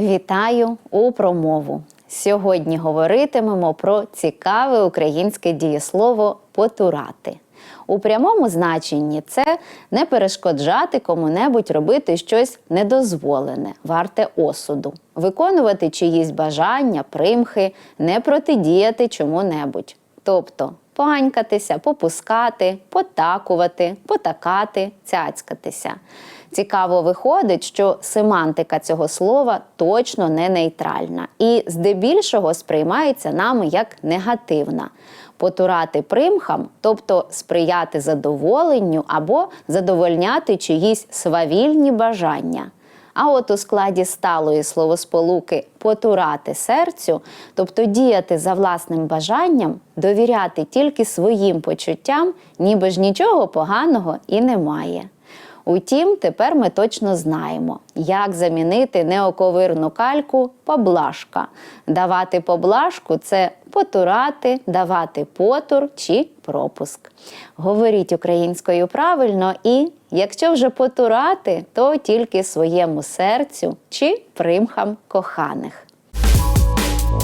Вітаю у промову. Сьогодні говоритимемо про цікаве українське дієслово потурати. У прямому значенні це не перешкоджати кому-небудь робити щось недозволене, варте осуду, виконувати чиїсь бажання, примхи, не протидіяти чому-небудь. Тобто панькатися, попускати, потакувати, потакати, цяцькатися. Цікаво виходить, що семантика цього слова точно не нейтральна і здебільшого сприймається нами як негативна. Потурати примхам, тобто сприяти задоволенню або задовольняти чиїсь свавільні бажання. А от у складі сталої словосполуки потурати серцю, тобто діяти за власним бажанням, довіряти тільки своїм почуттям, ніби ж нічого поганого і немає. Утім, тепер ми точно знаємо, як замінити неоковирну кальку поблажка. Давати поблажку це потурати, давати потур чи пропуск. Говоріть українською правильно і, якщо вже потурати, то тільки своєму серцю чи примхам коханих.